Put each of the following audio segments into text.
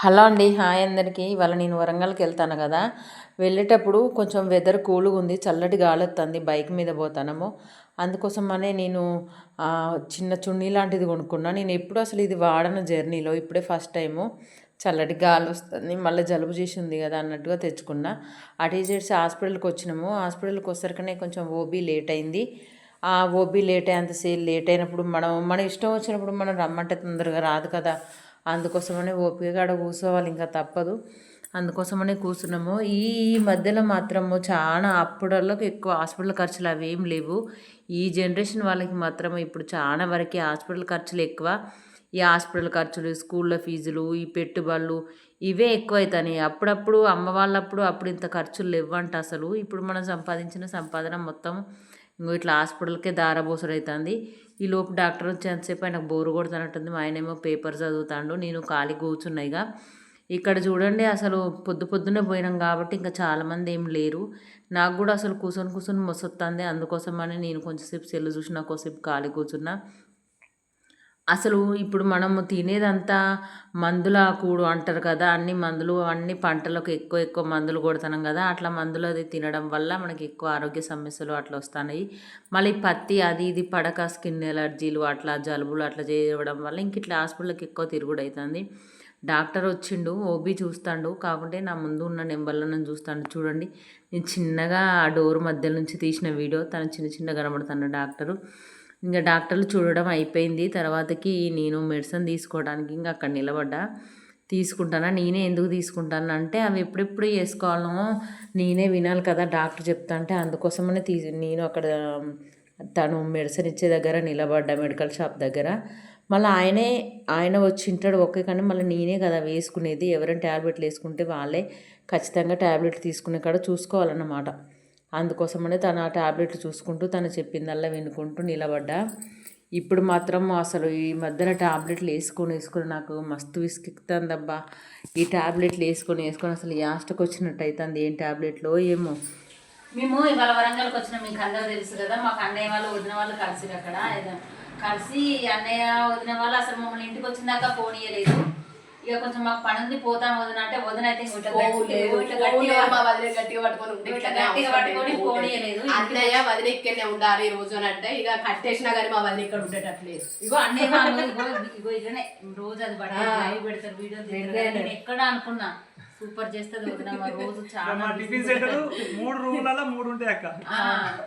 Hello అండి hi అందరికీ. ఇవాళ నేను వరంగల్కి వెళ్తాను కదా. వెళ్ళేటప్పుడు కొంచెం వెదర్ కూల్గా ఉంది చల్లటి గాలి వస్తుంది బైక్ మీద పోతానేమో. అందుకోసమనే నేను చిన్న చున్నీ లాంటిది కొనుక్కున్నా. నేను ఎప్పుడు అసలు ఇది వాడను జర్నీలో ఇప్పుడే ఫస్ట్ టైము చల్లటి గాలి వస్తుంది మళ్ళీ జలుబు చేసి ఉంది కదా అన్నట్టుగా తెచ్చుకున్నా. అటు చేసి హాస్పిటల్కి వచ్చినాము. హాస్పిటల్కి వచ్చేసరికనే కొంచెం ఓబీ లేట్ అయింది. ఆ ఓబీ లేట్ అయ్యేంతసేపు లేట్ అయినప్పుడు మనం మన ఇష్టం వచ్చినప్పుడు మనం రమ్మంటే తొందరగా రాదు కదా. అందుకోసమనే ఓపికగా ఆడ కూర్చోవాలి ఇంకా తప్పదు. అందుకోసమనే కూర్చున్నాము. ఈ మధ్యలో మాత్రము చాలా అప్పుడల్లోకి ఎక్కువ హాస్పిటల్ ఖర్చులు అవి ఏం లేవు. ఈ జనరేషన్ వాళ్ళకి మాత్రం ఇప్పుడు చాలా వరకు హాస్పిటల్ ఖర్చులు ఎక్కువ. ఈ హాస్పిటల్ ఖర్చులు స్కూళ్ళ ఫీజులు ఈ పెట్టుబడులు ఇవే ఎక్కువ అవుతాయి అప్పుడప్పుడు అమ్మ వాళ్ళప్పుడు అప్పుడు ఇంత ఖర్చులు లేవంట అసలు. ఇప్పుడు మనం సంపాదించిన సంపాదన మొత్తం ఇట్లా హాస్పిటల్కే దారబోసడు అవుతుంది ఈ లోపు డాక్టర్ వచ్చేంతసేపు ఆయనకు బోరు కొడుతున్నట్టుంది. మా ఆయనేమో పేపర్ చదువుతాడు నేను ఖాళీ కూర్చున్నాయిగా ఇక్కడ చూడండి అసలు పొద్దు పొద్దునే పోయినాం కాబట్టి ఇంకా చాలామంది ఏం లేరు. నాకు కూడా అసలు కూర్చొని కూర్చొని మొసొస్తుంది అందుకోసమని నేను కొంచెంసేపు సెల్లు చూసిన కొంచెంసేపు ఖాళీ కూర్చున్నా. అసలు ఇప్పుడు మనము తినేదంతా మందుల కూడు అంటారు కదా అన్ని మందులు అన్ని పంటలకు ఎక్కువ ఎక్కువ మందులు కొడుతున్నాం కదా అట్లా మందులు అది తినడం వల్ల మనకి ఎక్కువ ఆరోగ్య సమస్యలు అట్లా వస్తున్నాయి మళ్ళీ పత్తి అది ఇది పడక స్కిన్ ఎలర్జీలు అట్లా జలుబులు అట్లా చేయడం వల్ల ఇంక ఇట్లా హాస్పిటల్కి ఎక్కువ తిరుగుడు అవుతుంది డాక్టర్ వచ్చిండు ఓబీ చూస్తాడు కాకుంటే నా ముందు ఉన్న నెంబర్లో నేను చూస్తాడు. చూడండి నేను చిన్నగా ఆ డోర్ మధ్య నుంచి తీసిన వీడియో తను చిన్న చిన్న కనబడుతాను డాక్టరు. ఇంకా డాక్టర్లు చూడడం అయిపోయింది. తర్వాతకి నేను మెడిసిన్ తీసుకోవడానికి ఇంకా అక్కడ నిలబడ్డా. తీసుకుంటానా? నేనే ఎందుకు తీసుకుంటాను? అంటే అవి ఎప్పుడెప్పుడు వేసుకోవాలో నేనే వినాలి కదా డాక్టర్ చెప్తా అంటే అందుకోసమనే తీ నేను అక్కడ తను మెడిసిన్ ఇచ్చే దగ్గర నిలబడ్డా మెడికల్ షాప్ దగ్గర. మళ్ళీ ఆయనే ఆయన వచ్చి ఉంటాడు ఓకే కానీ మళ్ళీ నేనే కదా వేసుకునేది. ఎవరైనా ట్యాబ్లెట్లు వేసుకుంటే వాళ్ళే ఖచ్చితంగా ట్యాబ్లెట్ తీసుకునే కాడ చూసుకోవాలన్నమాట. అందుకోసమనే తను ఆ ట్యాబ్లెట్లు చూసుకుంటూ తను చెప్పిందల్లా వినుకుంటూ నిలబడ్డా. ఇప్పుడు మాత్రం అసలు ఈ మధ్యన ట్యాబ్లెట్లు వేసుకొని వేసుకొని నాకు మస్తు విసుకెక్కుతుందబ్బా ఈ ట్యాబ్లెట్లు వేసుకొని వేసుకొని అసలు యాస్టకు వచ్చినట్టు అవుతుంది ఏం ట్యాబ్లెట్లో ఏమో. మేము ఇవాళ వరంగల్కి వచ్చిన. మీకు అందరూ తెలుసు కదా మాకు అన్నయ్య వాళ్ళు వదిన వాళ్ళు కలిసి అక్కడ. కలిసి అన్నయ్య వదిన వాళ్ళు అసలు మమ్మల్ని ఇంటికి వచ్చిందాక పోనీయలేదు ఇక కొంచెం మాకు పని ఉంది పోతాం వదిన అంటే వదిన అయితే. అన్నయ్య వదిలే ఇక్కడనే ఉండాలి ఈ రోజు అని అంటే ఇక కట్టేసినా కానీ మా వదిలే ఇక్కడ ఉండేటట్లేదు. ఇగో అన్నయ్య ఇగో ఇగో ఇట్లనే రోజు అది పడతారు లైవ్ పెడతారు వీడియో ఎక్కడ అనుకున్నా సూపర్ చేస్తుంది వదిన మా రోజు చాలా మా టిఫిన్ సెంటర్ మూడు రూమ్లలో మూడు ఉంటాయి అక్క.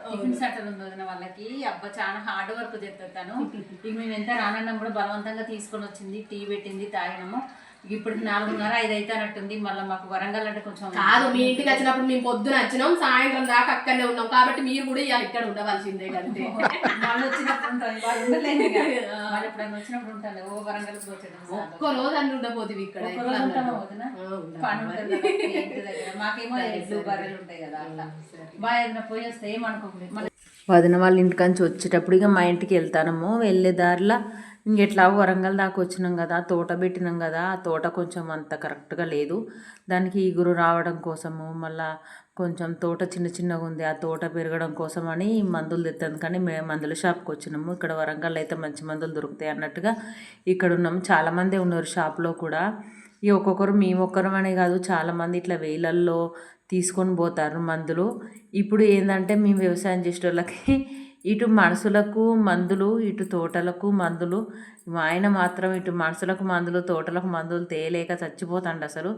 టిఫిన్ సెంటర్ ఉంది వదిన వాళ్ళకి. అబ్బా చాలా హార్డ్ వర్క్ చేస్తారు తను. ఇక మేము ఎంత రానన్నం కూడా బలవంతంగా తీసుకొని వచ్చింది టీ పెట్టింది తాగినాము. ఇప్పుడు నాలుగున్నర ఐదు అయితే అన్నట్టుంది మళ్ళీ మాకు వరంగల్ అంటే కొంచెం కాదు మీ ఇంటికి వచ్చినప్పుడు మేము పొద్దున వచ్చినాం సాయంత్రం దాకా అక్కడనే ఉన్నాం కాబట్టి మీరు కూడా ఇవాళ ఇక్కడ ఉండవలసిందే కంటే వాళ్ళు వచ్చినప్పుడు ఉండలేదు. వాళ్ళు ఎప్పుడైనా వచ్చినప్పుడు ఉంటాను ఓ వచ్చేటప్పుడు ఒక్క రోజు అన్ని ఉండబోతుంది ఇక్కడ మాకేమో ఎడ్లు బర్రెలు ఉంటాయి కదా అట్లా. బాగా ఏదైనా పోయి వస్తే ఏమనుకోకూడదు మళ్ళీ వదిన వాళ్ళ ఇంటికాంచి వచ్చేటప్పుడు ఇక మా ఇంటికి వెళ్తానము వెళ్ళే దారిలో ఇంకెట్లా వరంగల్ దాకా వచ్చినాం కదా తోట పెట్టినాం కదా ఆ తోట కొంచెం అంత కరెక్ట్గా లేదు. దానికి ఈగురు రావడం కోసము మళ్ళా కొంచెం తోట చిన్న చిన్నగా ఉంది ఆ తోట పెరగడం కోసం అని మందులు తెస్తాను కానీ మేము మందుల షాప్కి వచ్చినాము. ఇక్కడ వరంగల్ అయితే మంచి మందులు దొరుకుతాయి అన్నట్టుగా ఇక్కడ ఉన్నాము చాలామంది ఉన్నారు షాప్లో కూడా. ఈ ఒక్కొక్కరు మేము ఒక్కరం అనే కాదు చాలామంది ఇట్లా వేలల్లో తీసుకొని పోతారు మందులు. ఇప్పుడు ఏంటంటే మేము వ్యవసాయం చేసే వాళ్ళకి ఇటు మనుషులకు మందులు ఇటు తోటలకు మందులు. ఆయన మాత్రం ఇటు మనుషులకు మందులు తోటలకు మందులు తేలేక చచ్చిపోతాడు అసలు.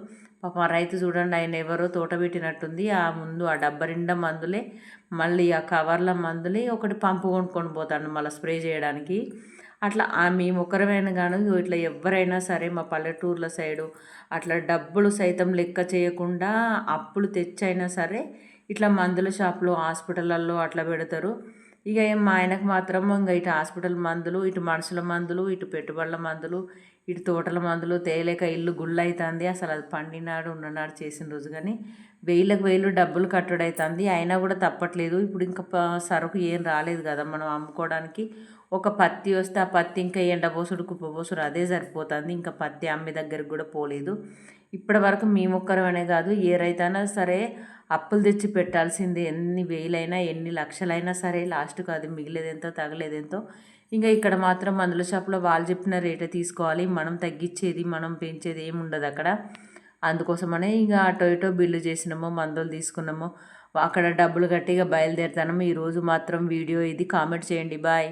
పాపం రైతు చూడండి ఆయన ఎవరో తోట పెట్టినట్టుంది. ఆ ముందు ఆ డబ్బ నిండా మందులే మళ్ళీ ఆ కవర్ల మందులే ఒకటి పంపు కొనుక్కొని పోతాడు మళ్ళీ స్ప్రే చేయడానికి. అట్లా మేము ఒకరమైనా గాను ఇట్లా ఎవరైనా సరే మా పల్లెటూర్ల సైడు అట్లా డబ్బులు సైతం లెక్క చేయకుండా అప్పులు తెచ్చైనా సరే ఇట్లా మందుల షాపులో హాస్పిటళ్ళల్లో అట్లా పెడతారు. ఇక మా ఆయనకు మాత్రం ఇంకా ఇటు హాస్పిటల్ మందులు ఇటు మనుషుల మందులు ఇటు పెట్టుబడుల మందులు ఇటు తోటల మందులు తేలేక ఇల్లు గుళ్ళు అవుతుంది అసలు అది పండినాడు ఉన్ననాడు చేసిన రోజు కానీ వేలకు వేలు డబ్బులు కట్టుడవుతుంది అయినా కూడా తప్పట్లేదు. ఇప్పుడు ఇంకా సరుకు ఏం రాలేదు కదా మనం అమ్ముకోవడానికి. ఒక పత్తి వస్తే ఆ పత్తి ఇంకా ఎండబోసుడు కుప్పబోసుడు అదే సరిపోతుంది. ఇంకా పత్తి అమ్మే దగ్గరికి కూడా పోలేదు. ఇప్పటి వరకు మేము ఒక్కరమనే కాదు ఏ రైతైనా సరే అప్పులు తెచ్చి పెట్టాల్సిందే. ఎన్ని వేలైనా ఎన్ని లక్షలైనా సరే లాస్ట్కి అది మిగిలేదెంతో తగలేదెంతో. ఇంకా ఇక్కడ మాత్రం మందుల షాప్లో వాళ్ళు చెప్పిన రేటే తీసుకోవాలి. మనం తగ్గించేది మనం పెంచేది ఏమి ఉండదు అక్కడ. అందుకోసమనే ఇక అటో ఇటో బిల్లు చేసినాము మందులు తీసుకున్నాము. అక్కడ డబ్బులు కట్టి ఇక బయలుదేరుతాము ఈరోజు మాత్రం వీడియో ఇది. కామెంట్ చేయండి. బాయ్.